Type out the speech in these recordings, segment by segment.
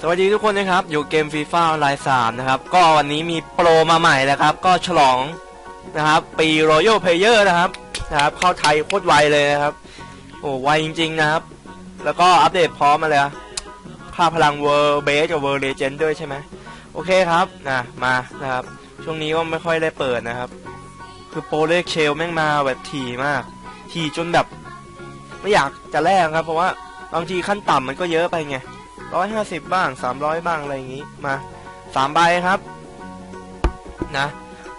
สวัสดีทุกคนนะครับ อยู่เกมฟีฟ่าออนไลน์3นะครับ ก็วันนี้มีโปรมาใหม่แล้วครับ ก็ฉลองนะครับ ปี Royal Player นะครับนะครับ เข้าไทยโคตรไวเลยนะครับ โอ้ไวจริง ๆ นะครับ แล้วก็อัปเดตพร้อมมาเลยค่าพลัง World Base กับ World Legend ด้วยใช่ไหมโอเคครับนะมานะครับ ช่วงนี้ก็ไม่ค่อยได้เปิดนะครับ คือโปรเลขเชลแม่งมาแบบถี่มากถี่จนแบบ ไม่อยากจะแลกครับ เพราะว่าบางทีขั้นต่ำมันก็เยอะไปไง ร้อยห้าสิบบ้างสามร้อยบ้างอะไรอย่างงี้มาสามใบครับ นะ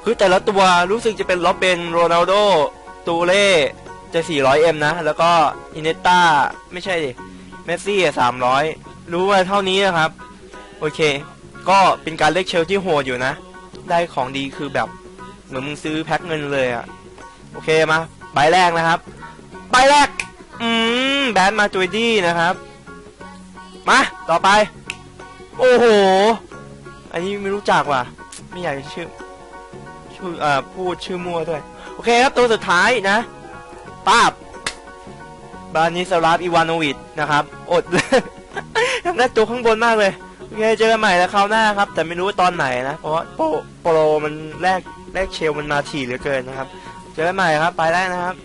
คือแต่ละตัวรู้สึกจะเป็นล็อบเบนโรนัลโดตูเล่จะสี่ร้อยเอ็มนะ แล้วก็อินเนต้าไม่ใช่ดิเมสซี่สามร้อยรู้ว่าเท่านี้นะครับ โอเค ก็เป็นการเล็กเชลที่โหดอยู่นะ ได้ของดีคือแบบ เหมือนมึงซื้อแพ็คเงินเลยอะโอเคมาใบแรกนะครับ ใบแรก อืม แบนมาจุยดี้นะครับ มา ต่อไป โอ้โห อันนี้ไม่รู้จักว่ะ ไม่อยากจะชื่อชื่ออ่พูดชื่อมั่วด้วย โอเคครับ ตัวสุดท้ายนะป้าบบานิสลาฟอีวานโวิดนะครับ อดทำหน้าตัวข้างบนมากเลย โอเค เจอกันใหม่แล้วคราวหน้าครับ แต่ไม่รู้ว่าตอนไหนนะ เพราะโปโปรมันแรกแรกเชลมันมาถี่เหลือเกินนะครับ เจอกันใหม่ครับ ไปได้นะครับ